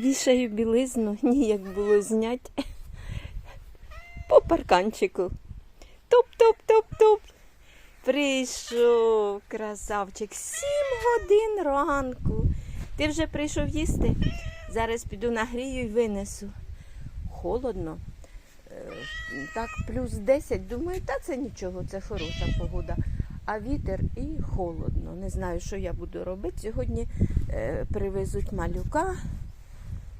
Вішаю білизну, ніяк було зняти. По парканчику. Топ-топ-топ-топ. Прийшов красавчик. Сім годин ранку. Ти вже прийшов їсти? Зараз піду нагрію і винесу. Холодно. Е, Так, плюс 10. Думаю, та це нічого, це хороша погода. А вітер і холодно. Не знаю, що я буду робити. Сьогодні е, привезуть малюка.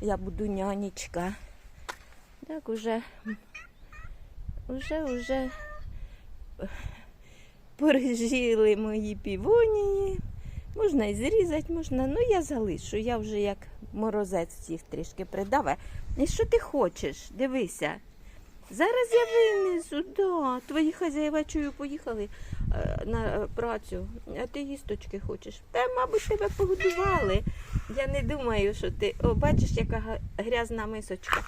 Я буду нянечка. Так уже, уже, уже порежіли мої півонії. Можна і зрізати, можна. Ну я залишу. Я вже як морозець їх трішки придаве. І що ти хочеш? Дивися. Зараз я винесу, да. Твої хазяїва чую, поїхали на працю, а ти їсточки хочеш. Та, мабуть, тебе погодували. Я не думаю, що ти. О, бачиш, яка грязна мисочка.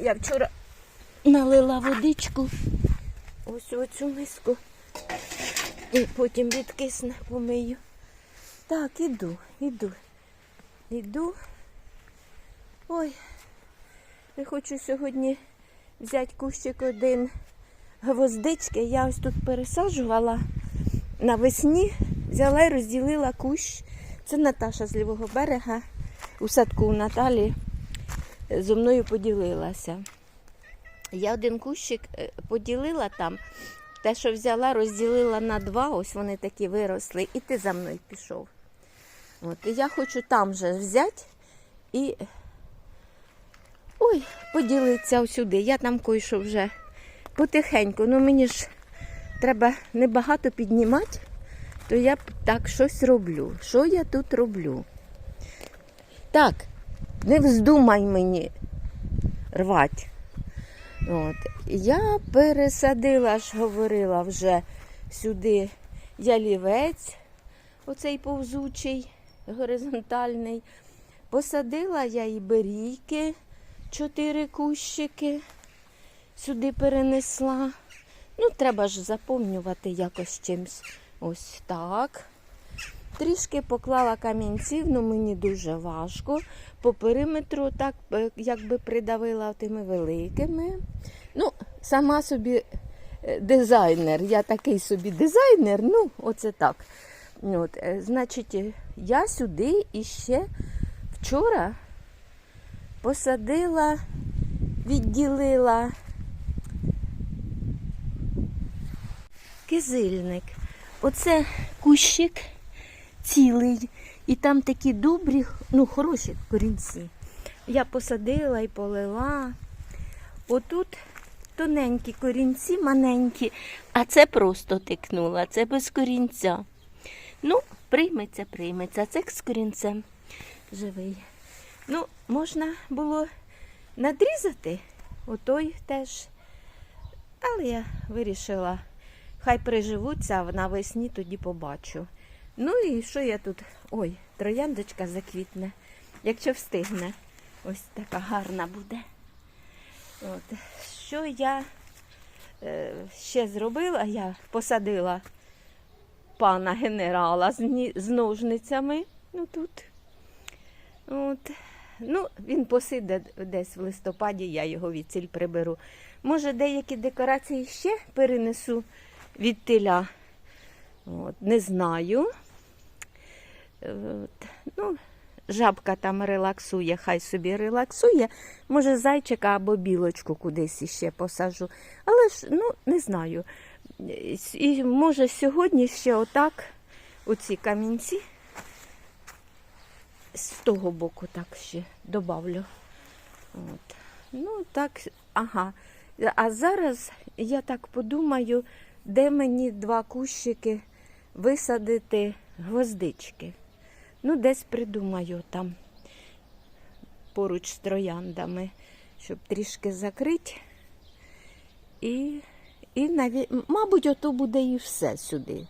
Я вчора налила водичку. Ось у цю миску. І потім відкисне помию. Так, іду, іду. Іду. Ой, я хочу сьогодні взяти кущик один гвоздички. Я ось тут пересаджувала навесні, взяла і розділила кущ. Це Наташа з лівого берега у садку у Наталі е, зо мною поділилася. Я один кущик е, поділила там, те, що взяла, розділила на два, ось вони такі виросли, і ти за мною пішов. От, і я хочу там же взяти і ой, поділитися сюди. Я там кое-що вже потихеньку. Ну мені ж треба небагато піднімати, то я так щось роблю. Що я тут роблю? Так, не вздумай мені рвати. От. Я пересадила ж, говорила вже сюди ялівець, оцей повзучий, горизонтальний. Посадила я і берійки, чотири кущики сюди перенесла. Ну, треба ж заповнювати якось чимось. Ось так. Трішки поклала камінців, ну мені дуже важко. По периметру так е, якби придавила тими великими. Ну, сама собі е, дизайнер. Я такий собі дизайнер, ну, оце так. От, е, значить, я сюди іще вчора посадила, відділила кизильник. Оце кущик цілий. І там такі добрі, ну, хороші корінці. Я посадила і полила. Отут тоненькі корінці, маленькі, а це просто тикнула, це без корінця. Ну, прийметься, прийметься. Це з корінцем живий. Ну, можна було надрізати, отой теж. Але я вирішила, хай приживуться, а навесні тоді побачу. Ну і що я тут? Ой, трояндочка заквітне, якщо встигне. Ось така гарна буде. От. Що я е, ще зробила? Я посадила пана генерала з, з ножницями. Ну тут. От. Ну, він посиде десь в листопаді, я його від ціль приберу. Може, деякі декорації ще перенесу від теля. От, не знаю. От, ну, жабка там релаксує, хай собі релаксує. Може, зайчика або білочку кудись іще посажу. Але ж, ну, не знаю. І може сьогодні ще отак, оці камінці, з того боку так ще добавлю. От. Ну, так, ага. А зараз я так подумаю, де мені два кущики висадити гвоздички. Ну, десь придумаю там поруч з трояндами, щоб трішки закрити. І, і наві... мабуть, ото буде і все сюди.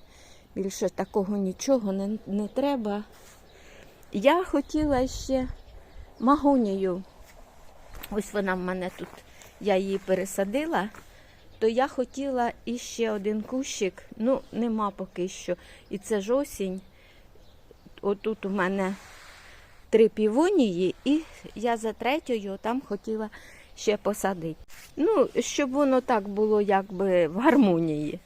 Більше такого нічого не, не треба. Я хотіла ще магонію. Ось вона в мене тут, я її пересадила, то я хотіла іще один кущик, ну, нема поки що. І це ж осінь. Отут у мене три півонії, і я за третьою там хотіла ще посадити. Ну, щоб воно так було якби в гармонії.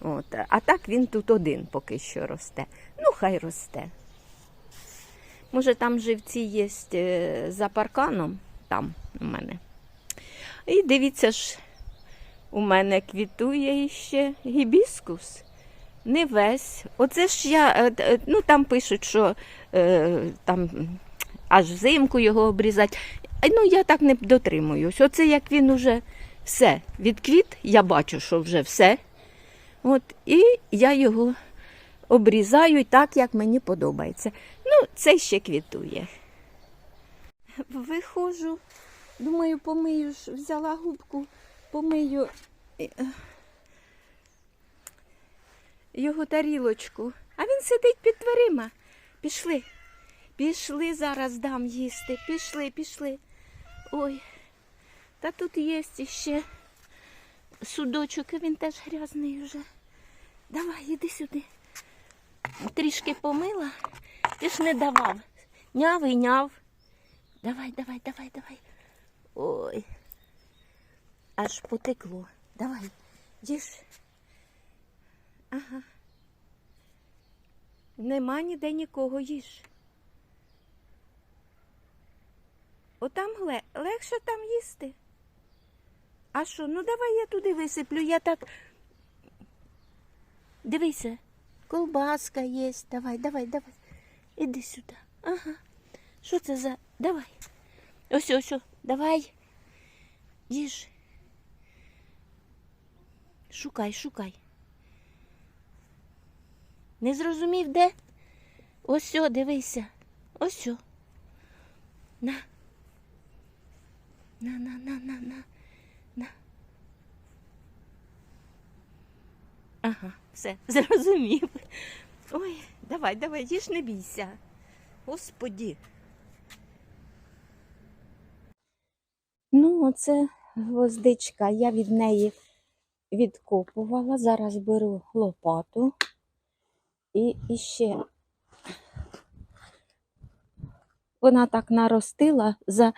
От. А так він тут один поки що росте. Ну, хай росте. Може, там живці є е, за парканом, там у мене. І дивіться ж, у мене квітує ще гібіскус. Не весь. Оце ж я, е, е, ну там пишуть, що е, там аж взимку його обрізати. Ну, я так не дотримуюсь. Оце як він уже все відквіт, я бачу, що вже все. От, і я його обрізаю так, як мені подобається. Ну, це ще квітує. Виходжу, думаю, помию ж, взяла губку, помию е, його тарілочку. А він сидить під дверима. Пішли. Пішли, зараз дам їсти. Пішли, пішли. Ой. Та тут є ще судочок, і він теж грязний вже. Давай, іди сюди. Трішки помила, ти ж не давав. Няв і няв. Давай, давай, давай, давай. Ой. Аж потекло. Давай, їж. Ага. Нема ніде нікого їж. Отам легше там їсти. А що? Ну давай я туди висиплю. Я так. Дивися, колбаска є. Давай, давай, давай. Іди сюди. Ага. Що це за. Давай. Ось, ось, ось. Давай. Їж. Шукай, шукай. Не зрозумів, де? Ось, о, дивися. Ось. о. На. На, на, на, на, на. На. Ага, все, зрозумів. Ой, давай, давай, їж не бійся. Господі. Ну, оце гвоздичка. Я від неї відкопувала. Зараз беру лопату. І, і ще вона так наростила за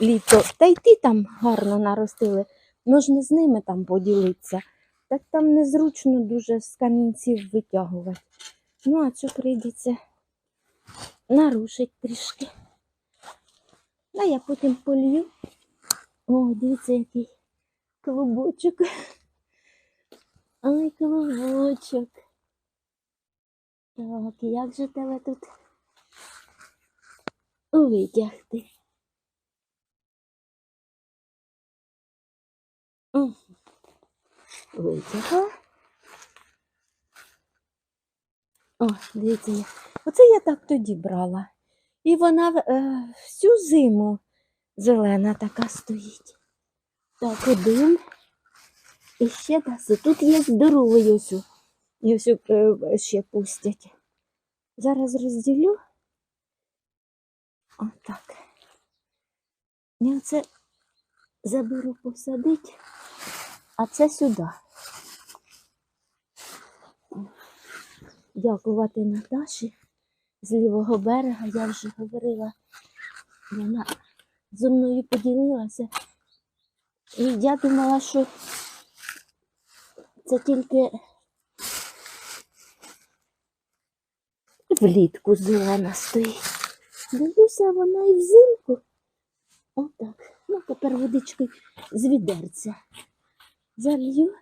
літо. Та й ті там гарно наростили. Можна з ними там поділитися. Так там незручно дуже з камінців витягувати. Ну, а цю прийдеться нарушить трішки. А я потім полью. О, дивіться, який клубочок. Ай, клубочок. Так, як же тебе тут витягти? Витягла. О, дивіться. Оце я так тоді брала. І вона е, всю зиму зелена така стоїть. Так, один. І ще раз. Тут є здоровий ось. Ось е, ще пустять. Зараз розділю. Отак. І оце заберу посадити, а це сюди. Дякувати Наташі з лівого берега. Я вже говорила, вона зі мною поділилася. І я думала, що це тільки влітку зелена стоїть. Дивлюся, вона і взимку. Отак. Ну, тепер водичкою з відерця. Залью.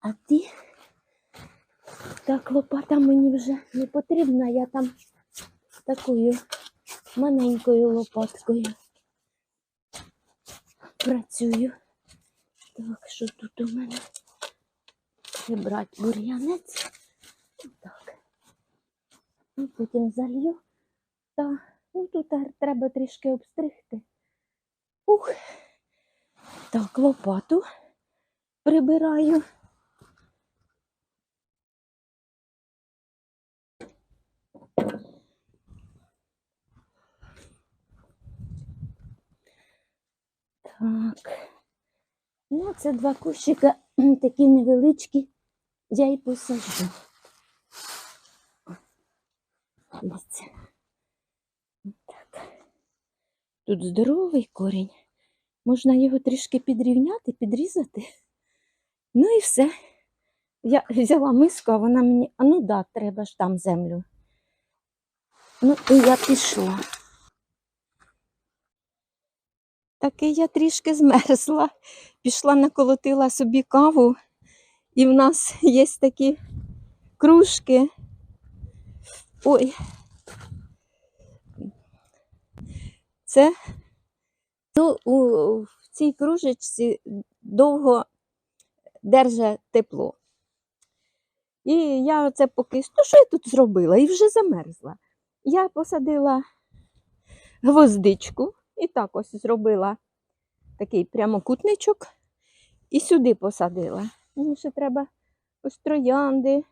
А ти так лопата мені вже не потрібна, я там такою маленькою лопаткою працюю. Так, що тут у мене? Прибрати бур'янець. Так. І потім залью. Та, ну тут треба трішки обстригти. Ух. Так, лопату прибираю. Так. Ну, це два кущика такі невеличкі, я і посаджу. Так. Тут здоровий корінь. Можна його трішки підрівняти, підрізати. Ну і все. Я взяла миску, а вона мені, а ну так, да, треба ж там землю. Ну, і я пішла. Таки я трішки змерзла. Пішла, наколотила собі каву, і в нас є такі кружки. Ой. Це ну, у, в цій кружечці довго держить тепло. І я оце поки, ну що я тут зробила? І вже замерзла. Я посадила гвоздичку і так ось зробила такий прямокутничок і сюди посадила. Мені ще треба ось троянди,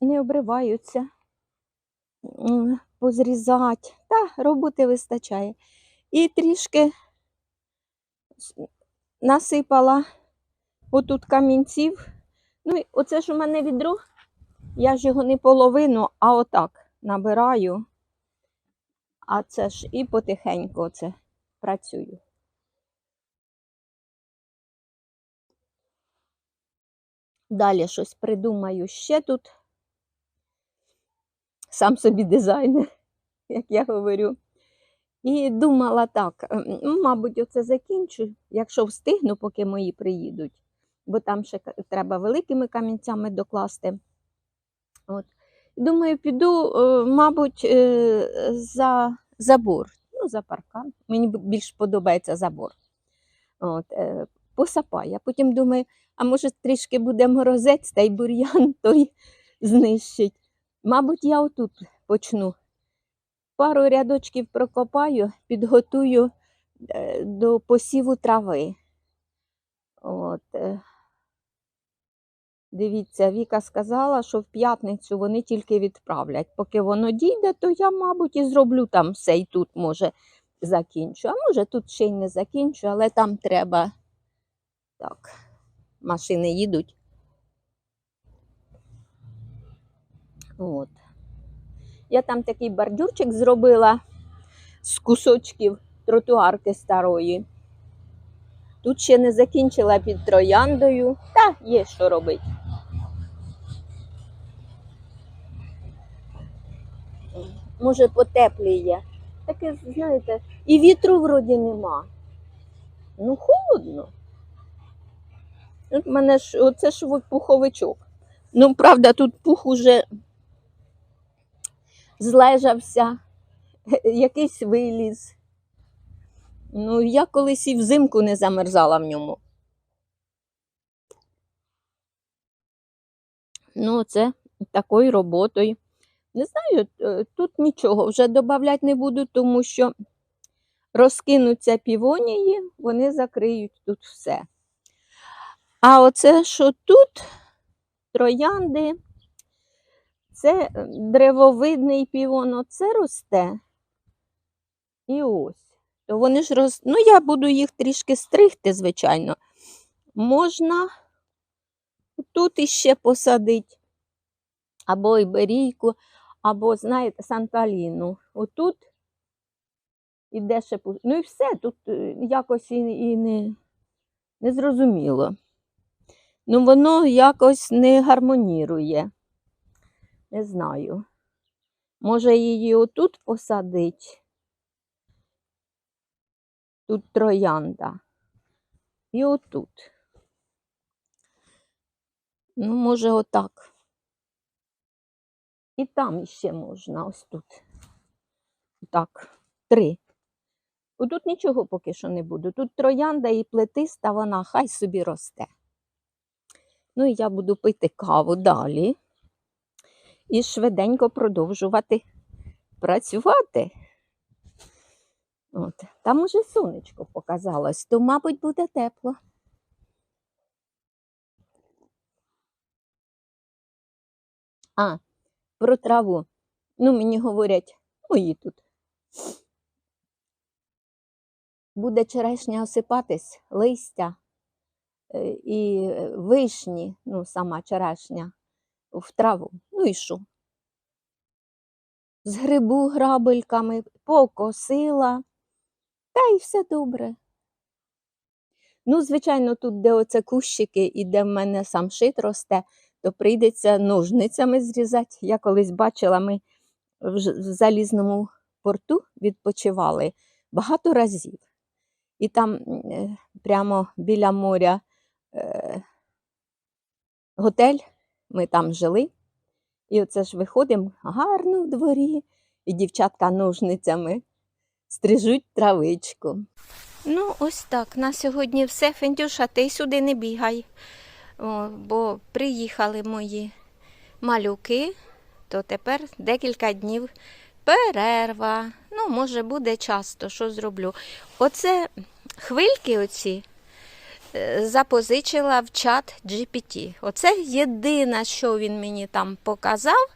не обриваються, позрізати. Та роботи вистачає. І трішки насипала отут камінців. Ну, і оце ж у мене відро. Я ж його не половину, а отак набираю. А це ж і потихеньку оце працюю. Далі щось придумаю ще тут. Сам собі дизайнер, як я говорю. І думала так, ем, ну, мабуть, оце закінчу, якщо встигну, поки мої приїдуть, бо там ще треба великими камінцями докласти. От. Думаю, піду, е, мабуть, е, за забор, ну, за паркан. Мені більш подобається забор. От, е, посапаю. Потім думаю, а може трішки буде морозець, та й бур'ян той знищить. Мабуть, я отут почну. Пару рядочків прокопаю, підготую до посіву трави. От. Дивіться, Віка сказала, що в п'ятницю вони тільки відправлять. Поки воно дійде, то я, мабуть, і зроблю там все і тут, може, закінчу. А може, тут ще й не закінчу, але там треба. Так, машини їдуть. От. Я там такий бордюрчик зробила з кусочків тротуарки старої. Тут ще не закінчила під трояндою, та є що робити. Може, потепліє. Таке, знаєте, і вітру вроді нема. Ну, холодно. От мене ж оце ж пуховичок. Ну, правда, тут пух уже злежався, якийсь виліз. Ну, я колись і взимку не замерзала в ньому. Ну, це такою роботою. Не знаю, е, тут нічого вже додавати не буду, тому що розкинуться півонії, вони закриють тут все. А оце, що тут, троянди, це е, древовидний півон, оце росте. І ось. То вони ж роз... Ну, я буду їх трішки стригти, звичайно. Можна тут іще посадити. Або іберійку, або, знаєте, санталіну. Отут іде ще. Ну і все, тут е, якось і, і не, не зрозуміло. Ну, воно якось не гармонірує. Не знаю. Може, її отут посадить. Тут троянда. І отут. Ну, може, отак. І там іще можна, ось тут. Так, три. Отут нічого поки що не буду. Тут троянда і плетиста, вона хай собі росте. Ну, і я буду пити каву далі. І швиденько продовжувати працювати. От. Там уже сонечко показалось, то, мабуть, буде тепло. А, про траву. Ну, мені говорять, мої тут. Буде черешня осипатись, листя е, і е, вишні, ну, сама черешня в траву. Ну і що? згребу грабельками, покосила, та й все добре. Ну, звичайно, тут, де оце кущики і де в мене сам шит росте, то прийдеться ножницями зрізати. Я колись бачила, ми в залізному порту відпочивали багато разів. І там е, прямо біля моря е, готель, ми там жили. І оце ж виходимо гарно в дворі, і дівчатка ножницями стрижуть травичку. Ну, ось так. На сьогодні все. Фендюша, ти сюди не бігай. Бо приїхали мої малюки, то тепер декілька днів перерва. Ну, може, буде часто, що зроблю. Оце хвильки оці е, запозичила в чат GPT. Оце єдине, що він мені там показав,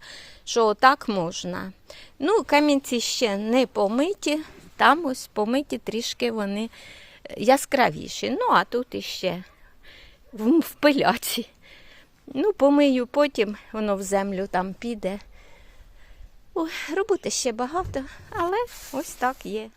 що отак можна. Ну, камінці ще не помиті, там ось помиті трішки вони е, яскравіші. Ну, а тут іще в пиляці. Ну, помию потім, воно в землю там піде. Ой, роботи ще багато, але ось так є.